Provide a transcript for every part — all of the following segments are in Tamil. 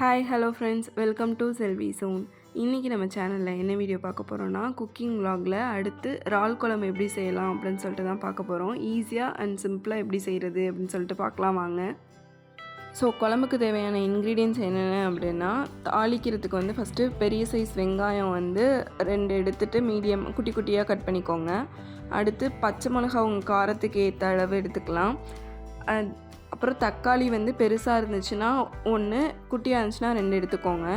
Hi hello friends welcome to Selvi zone இன்றைக்கி நம்ம சேனலில் என்ன வீடியோ பார்க்க போகிறோன்னா குக்கிங் வ்ளாகில் அடுத்து இறால் குழம்பு எப்படி செய்யலாம் அப்படின்னு சொல்லிட்டு தான் பார்க்க போகிறோம் ஈஸியாக அண்ட் சிம்பிளாக எப்படி செய்கிறது அப்படின்னு சொல்லிட்டு பார்க்கலாம் வாங்க. ஸோ குழம்புக்கு தேவையான இன்க்ரீடியன்ஸ் என்னென்ன அப்படின்னா தாளிக்கிறதுக்கு வந்து ஃபஸ்ட்டு பெரிய சைஸ் வெங்காயம் வந்து ரெண்டு எடுத்துகிட்டு மீடியம் குட்டி குட்டியாக கட் பண்ணிக்கோங்க. அடுத்து பச்சை மிளகா உங்கள் காரத்துக்கு ஏற்ற அளவு எடுத்துக்கலாம். அப்புறம் தக்காளி வந்து பெருசாக இருந்துச்சுன்னா ஒன்று குட்டியாக இருந்துச்சுன்னா ரெண்டு எடுத்துக்கோங்க.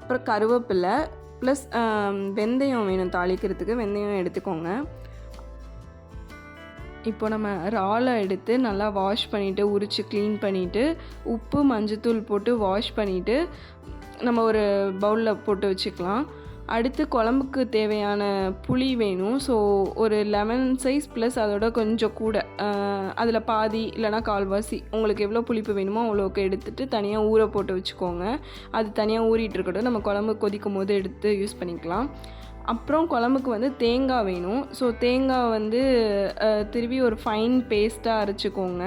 அப்புறம் கருவேப்பிலை ப்ளஸ் வெந்தயம் வேணும் தாளிக்கிறதுக்கு வெந்தயம் எடுத்துக்கோங்க. இப்போ நம்ம இறாலை எடுத்து நல்லா வாஷ் பண்ணிவிட்டு உரித்து க்ளீன் பண்ணிவிட்டு உப்பு மஞ்சத்தூள் போட்டு வாஷ் பண்ணிவிட்டு நம்ம ஒரு பவுலில் போட்டு வச்சுக்கலாம். அடுத்து குழம்புக்கு தேவையான புளி வேணும். ஸோ ஒரு லெமன் சைஸ் ப்ளஸ் அதோட கொஞ்சம் கூட அதில் பாதி இல்லைனா கால்வாசி உங்களுக்கு எவ்வளோ புளிப்பு வேணுமோ அவ்வளோக்கு எடுத்துகிட்டு தனியாக ஊற போட்டு வச்சுக்கோங்க. அது தனியாக ஊறிட்டு இருக்கட்டும். நம்ம குழம்பு கொதிக்கும் போது எடுத்து யூஸ் பண்ணிக்கலாம். அப்புறம் குழம்புக்கு வந்து தேங்காய் வேணும். ஸோ தேங்காய் வந்து அஹ், திருவி ஒரு ஃபைன் பேஸ்ட்டாக அரைச்சிக்கோங்க.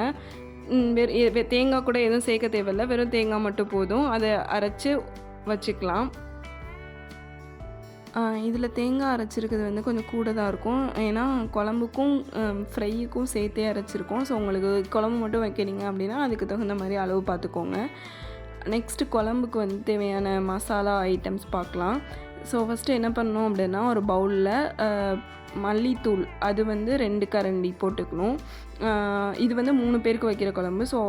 வெ- தேங்காய் கூட எதுவும் சேர்க்க தேவையில்ல. வெறும் தேங்காய் மட்டும் போதும். அதை அரைச்சி வச்சுக்கலாம். இதில் தேங்காய் அரைச்சிருக்கிறது வந்து கொஞ்சம் கூட தான் இருக்கும். ஏன்னா குழம்புக்கும் ஃப்ரையுக்கும் சேர்த்தே அரைச்சிருக்கோம். ஸோ உங்களுக்கு குழம்பு மட்டும் வைக்கிறீங்க அப்படின்னா அதுக்கு தகுந்த மாதிரி அளவு பார்த்துக்கோங்க. நெக்ஸ்ட்டு குழம்புக்கு வந்து தேவையான மசாலா ஐட்டம்ஸ் பார்க்கலாம். ஸோ ஃபஸ்ட்டு என்ன பண்ணணும் அப்படின்னா ஒரு பவுலில் மல்லித்தூள் அது வந்து ரெண்டு கரண்டி போட்டுக்கணும். இது வந்து மூணு பேருக்கு வைக்கிற குழம்பு. ஸோ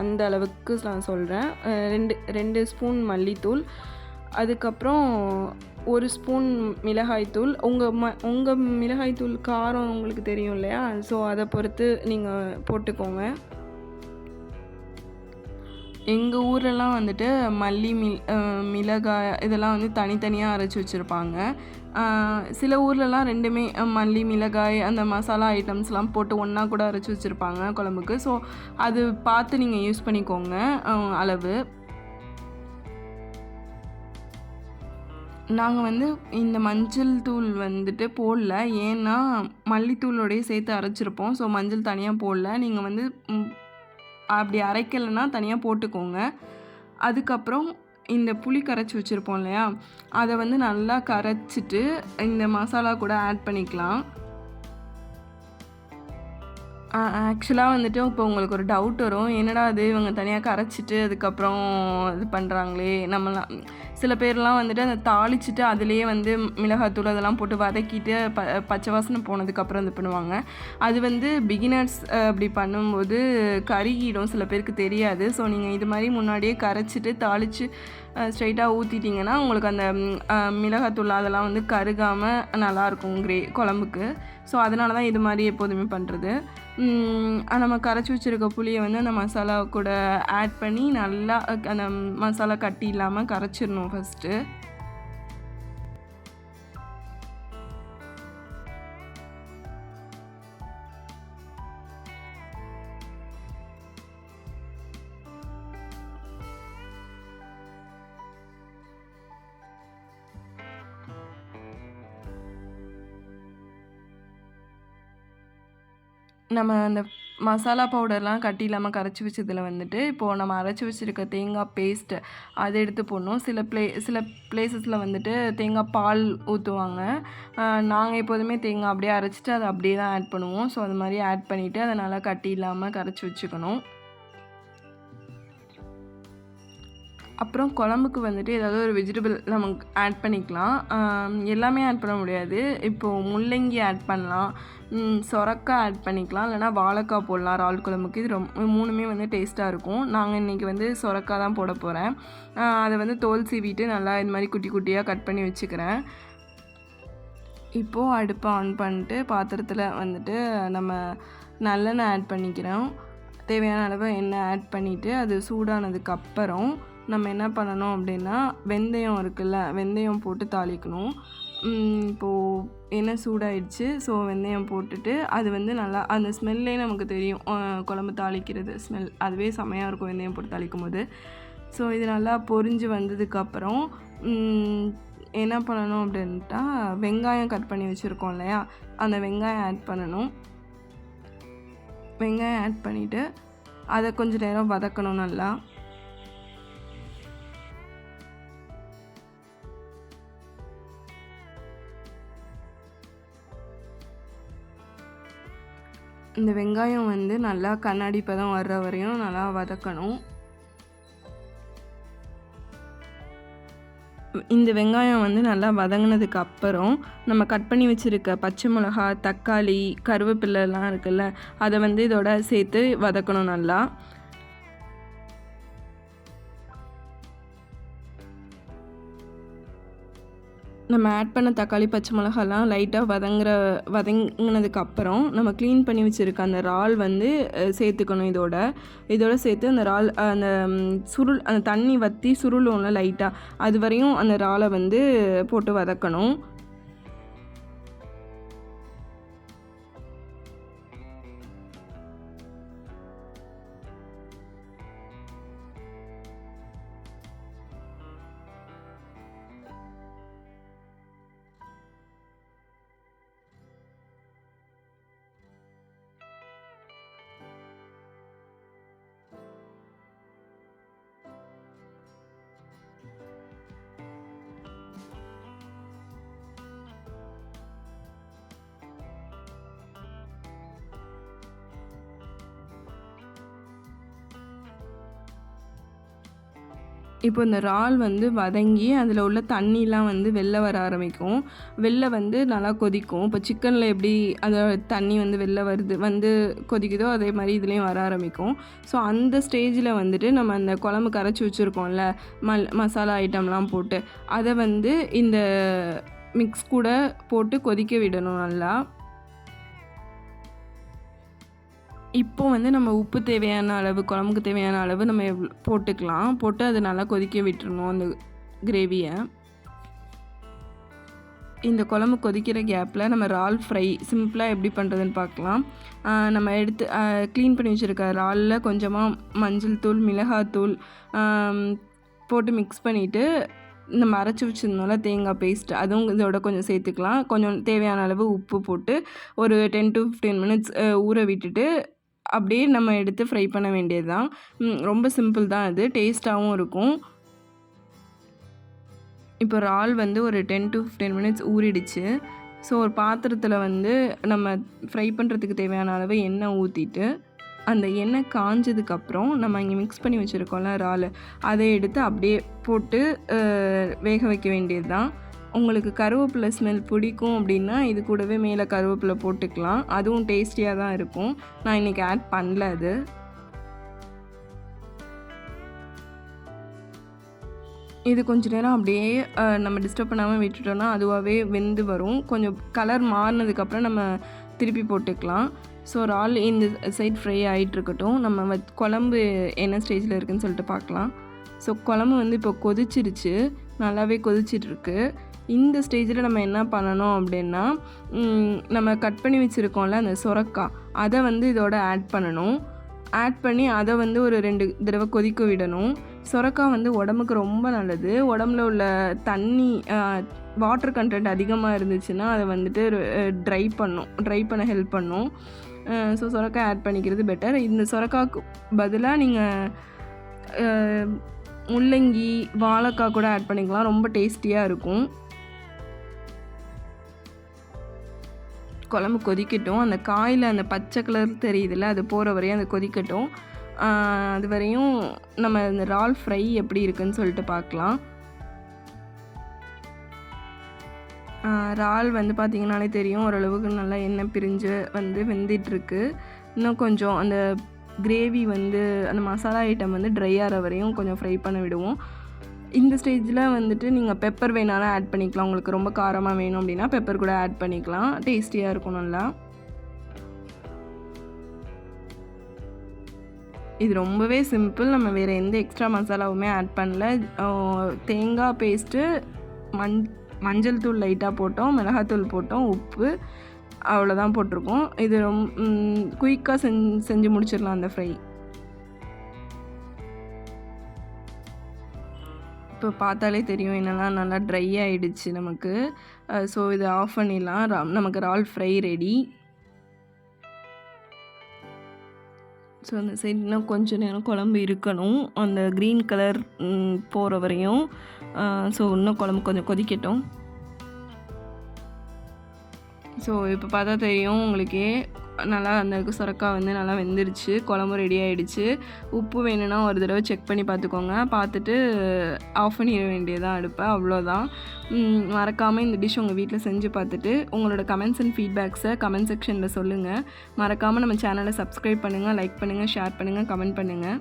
அந்த அளவுக்கு நான் சொல்கிறேன் ரெண்டு ரெண்டு ஸ்பூன் மல்லித்தூள். அதுக்கப்புறம் ஒரு ஸ்பூன் மிளகாய்த்தூள். உங்கள் ம உங்கள் மிளகாய்த்தூள் காரம் உங்களுக்கு தெரியும் இல்லையா? ஸோ அதை பொறுத்து நீங்கள் போட்டுக்கோங்க. எங்கள் ஊரெல்லாம் வந்துட்டு மல்லி மில் மிளகாய் இதெல்லாம் வந்து தனித்தனியாக அரைச்சி வச்சுருப்பாங்க. சில ஊர்லலாம் ரெண்டுமே மல்லி மிளகாய் அந்த மசாலா ஐட்டம்ஸ்லாம் போட்டு ஒன்றா கூட அரைச்சி வச்சுருப்பாங்க குழம்புக்கு. ஸோ அது பார்த்து நீங்கள் யூஸ் பண்ணிக்கோங்க அளவு. நாங்கள் வந்து இந்த மஞ்சள் தூள் வந்துட்டு போடல. ஏன்னா மல்லித்தூளோடய சேர்த்து அரைச்சிருப்போம். ஸோ மஞ்சள் தனியாக போடல. நீங்கள் வந்து அப்படி அரைக்கலைன்னா தனியாக போட்டுக்கோங்க. அதுக்கப்புறம் இந்த புளி கரைச்சி வச்சுருப்போம் இல்லையா? அதை வந்து நல்லா கரைச்சிட்டு இந்த மசாலா கூட ஆட் பண்ணிக்கலாம். ஆக்சுவலாக வந்துட்டு இப்போ உங்களுக்கு ஒரு டவுட் வரும். என்னடா அது இவங்க தனியாக கரைச்சிட்டு அதுக்கப்புறம் இது பண்ணுறாங்களே நம்மளாம் சில பேர்லாம் வந்துட்டு அந்த தாளிச்சிட்டு அதுலேயே வந்து மிளகாத்தூள் அதெல்லாம் போட்டு வதக்கிட்டு ப பச்சை வாசனை போனதுக்கப்புறம் இது பண்ணுவாங்க. அது வந்து பிகினர்ஸ் அப்படி பண்ணும்போது கருகிடும். சில பேருக்கு தெரியாது. ஸோ நீங்கள் இது மாதிரி முன்னாடியே கரைச்சிட்டு தாளித்து ஸ்ட்ரைட்டாக ஊற்றிட்டிங்கன்னா உங்களுக்கு அந்த மிளகாத்தூள் அதெல்லாம் வந்து கருகாமல் நல்லாயிருக்கும் கிரே குழம்புக்கு. ஸோ அதனால தான் இது மாதிரி எப்போதுமே பண்ணுறது நம்ம கரைச்சி வச்சுருக்க புளியை வந்து அந்த மசாலா கூட ஆட் பண்ணி நல்லா அந்த மசாலா கட்டி இல்லாமல் கரைச்சிடணும். ஃபஸ்ட்டு நம்ம அந்த மசாலா பவுடர்லாம் கட்டி இல்லாமல் கரைச்சி வச்சதில் வந்துட்டு இப்போது நம்ம அரைச்சி வச்சுருக்க தேங்காய் பேஸ்ட்டு அதை எடுத்து போடணும். சில ப்ளே சில பிளேசஸில் வந்துட்டு தேங்காய் பால் ஊற்றுவாங்க நாங்கள் எப்போதுமே தேங்காய் அப்படியே அரைச்சிட்டு அதை அப்படியே தான் ஆட் பண்ணுவோம். ஸோ அது மாதிரி ஆட் பண்ணிவிட்டு அதை நல்லா கட்டி இல்லாமல் கரைச்சி வச்சுக்கணும். அப்புறம் குழம்புக்கு வந்துட்டு ஏதாவது ஒரு வெஜிடபிள் நமக்கு ஆட் பண்ணிக்கலாம். எல்லாமே ஆட் பண்ண முடியாது. இப்போது முள்ளங்கி ஆட் பண்ணலாம். சொரக்காய் ஆட் பண்ணிக்கலாம். இல்லைனா வாழைக்காய் போடலாம் இறால் குழம்புக்கு. இது ரொம்ப மூணுமே வந்து டேஸ்ட்டாக இருக்கும். நாங்கள் இன்றைக்கி வந்து சொரக்காய் தான் போட போகிறேன் அதை வந்து தோல் சீவிட்டு நல்லா இது மாதிரி குட்டி குட்டியாக கட் பண்ணி வச்சுக்கிறேன். இப்போது அடுப்பை ஆன் பண்ணிட்டு பாத்திரத்தில் வந்துட்டு நம்ம நல்லெண்ணெய் ஆட் பண்ணிக்கிறோம். தேவையான அளவு எண்ணெய் ஆட் பண்ணிவிட்டு அது சூடானதுக்கு அப்புறம் நம்ம என்ன பண்ணணும் அப்படின்னா வெந்தயம் இருக்குல்ல வெந்தயம் போட்டு தாளிக்கணும். இப்போது எண்ணெய் சூடாயிடுச்சு ஸோ வெந்தயம் போட்டுட்டு அது வந்து நல்லா அந்த ஸ்மெல்லே நமக்கு தெரியும். குழம்பு தாளிக்கிறது ஸ்மெல் அதுவே செமையாக இருக்கும் வெந்தயம் போட்டு தாளிக்கும் போது ஸோ இது நல்லா பொரிஞ்சு வந்ததுக்கப்புறம் என்ன பண்ணணும் அப்படின்ட்டா வெங்காயம் கட் பண்ணி வச்சுருக்கோம் இல்லையா? அந்த வெங்காயம் ஆட் பண்ணணும். வெங்காயம் ஆட் பண்ணிவிட்டு அதை கொஞ்சம் நேரம் வதக்கணும் நல்லா. இந்த வெங்காயம் வந்து நல்லா கண்ணாடி பதம் வர்ற வரையும் நல்லா வதக்கணும். இந்த வெங்காயம் வந்து நல்லா வதங்கினதுக்கு அப்புறம் நம்ம கட் பண்ணி வச்சுருக்க பச்சை மிளகா தக்காளி கருவேப்பிலைலாம் இருக்குல்ல அதை வந்து இதோட சேர்த்து வதக்கணும் நல்லா. நம்ம ஆட் பண்ண தக்காளி பச்சை மிளகாலாம் லைட்டாக வதங்குற வதங்கினதுக்கப்புறம் நம்ம க்ளீன் பண்ணி வச்சுருக்க அந்த இறால் வந்து சேர்த்துக்கணும் இதோட. இதோட சேர்த்து அந்த இறால் அந்த சுருள் அந்த தண்ணி வற்றி சுருளும்ல லைட்டாக அது வரையும் அந்த இறாலை வந்து போட்டு வதக்கணும். இப்போ இந்த இறால் வந்து வதங்கி அதில் உள்ள தண்ணிலாம் வந்து வெளில வர ஆரம்பிக்கும். வெளில வந்து நல்லா கொதிக்கும். இப்போ சிக்கனில் எப்படி அந்த தண்ணி வந்து வெளில வருது வந்து கொதிக்குதோ அதே மாதிரி இதுலேயும் வர ஆரம்பிக்கும். ஸோ அந்த ஸ்டேஜில் வந்துட்டு நம்ம அந்த குழம்பு கரைச்சி வச்சுருக்கோம்ல மல் மசாலா ஐட்டம்லாம் போட்டு அதை வந்து இந்த மிக்ஸ் கூட போட்டு கொதிக்க விடணும் நல்லா. இப்போ வந்து நம்ம உப்பு தேவையான அளவு குழம்புக்கு தேவையான அளவு நம்ம எவ்வளோ போட்டுக்கலாம். போட்டு அதை நல்லா கொதிக்க விட்டுருணும் அந்த கிரேவியை இந்த குழம்பு கொதிக்கிற கேப்பில் நம்ம இறால் ஃப்ரை சிம்பிளாக எப்படி பண்ணுறதுன்னு பார்க்கலாம். நம்ம எடுத்து க்ளீன் பண்ணி வச்சுருக்க இறாலில் கொஞ்சமாக மஞ்சள் தூள் மிளகாத்தூள் போட்டு மிக்ஸ் பண்ணிவிட்டு நம்ம அரைச்சி வச்சுருந்தோம்ல தேங்காய் பேஸ்ட் அதுவும் இதோட கொஞ்சம் சேர்த்துக்கலாம். கொஞ்சம் தேவையான அளவு உப்பு போட்டு ஒரு டென் டு ஃபிஃப்டீன் மினிட்ஸ் ஊற விட்டுட்டு அப்படியே நம்ம எடுத்து ஃப்ரை பண்ண வேண்டியது தான் ரொம்ப சிம்பிள் தான் அது. டேஸ்ட்டாகவும் இருக்கும். இப்போ இறால் வந்து ஒரு டென் டு ஃபிஃப்டீன் மினிட்ஸ் ஊறிடுச்சு. ஸோ ஒரு பாத்திரத்தில் வந்து நம்ம ஃப்ரை பண்ணுறதுக்கு தேவையான அளவு எண்ணெய் ஊற்றிட்டு அந்த எண்ணெய் காஞ்சதுக்கப்புறம் நம்ம இங்கே மிக்ஸ் பண்ணி வச்சுருக்கோம்ல இறால் அதை எடுத்து அப்படியே போட்டு வேக வைக்க வேண்டியது தான் உங்களுக்கு கருவேப்பிலை ஸ்மெல் பிடிக்கும் அப்படின்னா இது கூடவே மேலே கருவேப்பிலை போட்டுக்கலாம். அதுவும் டேஸ்டியாக தான் இருக்கும். நான் இன்றைக்கி ஆட் பண்ணல அது. இது கொஞ்ச நேரம் அப்படியே நம்ம டிஸ்டர்ப் பண்ணாமல் விட்டுட்டோம்னா அதுவாகவே வெந்து வரும். கொஞ்சம் கலர் மாறினதுக்கப்புறம் நம்ம திருப்பி போட்டுக்கலாம். ஸோ இறால் இந்த சைட் ஃப்ரை ஆகிட்டு இருக்கட்டும். நம்ம வத்- குழம்பு என்ன ஸ்டேஜில் இருக்குன்னு சொல்லிட்டு பார்க்கலாம். ஸோ குழம்பு வந்து இப்போ கொதிச்சிருச்சு. நல்லாவே கொதிச்சிட்ருக்கு இந்த ஸ்டேஜில் நம்ம என்ன பண்ணணும் அப்படின்னா நம்ம கட் பண்ணி வச்சுருக்கோம்ல அந்த சுரக்காய் அதை வந்து இதோட ஆட் பண்ணணும். ஆட் பண்ணி அதை வந்து ஒரு ரெண்டு தடவை கொதிக்க விடணும். சுரக்காய் வந்து உடம்புக்கு ரொம்ப நல்லது. உடம்புல உள்ள தண்ணி வாட்டர் கண்டென்ட் அதிகமாக இருந்துச்சுன்னா அதை வந்துட்டு ட்ரை பண்ணும். ட்ரை பண்ண ஹெல்ப் பண்ணும். ஸோ சுரக்காய் ஆட் பண்ணிக்கிறது பெட்டர் இந்த சுரக்காய்க்கு பதிலாக நீங்கள் முள்ளங்கி வாழைக்காய் கூட ஆட் பண்ணிக்கலாம். ரொம்ப டேஸ்டியாக இருக்கும். குழம்பு கொதிக்கட்டும். அந்த காயில் அந்த பச்சை கலர் தெரியுதுல்ல அது போகிற வரையும் அது கொதிக்கட்டும். அது வரையும் நம்ம இந்த இறால் ஃப்ரை எப்படி இருக்குன்னு சொல்லிட்டு பார்க்கலாம். இறால் வந்து பார்த்திங்கனாலே தெரியும் ஓரளவுக்கு நல்லா எண்ணெய் பிரிஞ்சு வந்து வெந்துட்டுருக்கு. இன்னும் கொஞ்சம் அந்த கிரேவி வந்து அந்த மசாலா ஐட்டம் வந்து ட்ரை ஆகிற வரையும் கொஞ்சம் ஃப்ரை பண்ண விடுவோம். இந்த ஸ்டேஜில் வந்துட்டு நீங்கள் பெப்பர் வேணாலும் ஆட் பண்ணிக்கலாம். உங்களுக்கு ரொம்ப காரமாக வேணும் அப்படின்னா பெப்பர் கூட ஆட் பண்ணிக்கலாம். டேஸ்டியாக இருக்கும் நல்லா. இது ரொம்பவே சிம்பிள் நம்ம வேறு எந்த எக்ஸ்ட்ரா மசாலாவுமே ஆட் பண்ணல. தேங்காய் பேஸ்ட்டு மண் மஞ்சள் தூள் லைட்டாக போட்டோம். மிளகாத்தூள் போட்டோம். உப்பு அவ்வளோதான் போட்டிருக்கோம். இது ரொம்ப குயிக்காக செஞ்சு செஞ்சு முடிச்சிடலாம் அந்த ஃப்ரை இப்போ பார்த்தாலே தெரியும் என்னெல்லாம் நல்லா ட்ரை ஆகிடுச்சு நமக்கு. ஸோ இதை ஆஃப் பண்ணிடலாம். நமக்கு இறால் ஃப்ரை ரெடி ஸோ அந்த சைடு இன்னும் கொஞ்சம் நேரம் குழம்பு இருக்கணும். அந்த க்ரீன் கலர் போகிற வரையும். ஸோ இன்னும் குழம்பு கொஞ்சம் கொதிக்கட்டும். ஸோ இப்போ பார்த்தா தெரியும் உங்களுக்கே. நல்லா அந்த சுரக்காய் வந்து நல்லா வெந்துருச்சு. குழம்பு ரெடி ஆகிடுச்சு உப்பு வேணும்னா ஒரு தடவை செக் பண்ணி பார்த்துக்கோங்க. பார்த்துட்டு ஆஃப் பண்ணிட வேண்டியதான் எடுப்பேன் அவ்வளோதான் மறக்காமல் இந்த டிஷ் உங்கள் வீட்டில் செஞ்சு பார்த்துட்டு உங்களோட கமெண்ட்ஸ் அண்ட் ஃபீட்பேக்ஸை கமெண்ட் செக்ஷனில் சொல்லுங்கள் மறக்காமல் நம்ம சேனலை சப்ஸ்கிரைப் பண்ணுங்கள் லைக் பண்ணுங்கள் ஷேர் பண்ணுங்கள் கமெண்ட் பண்ணுங்கள்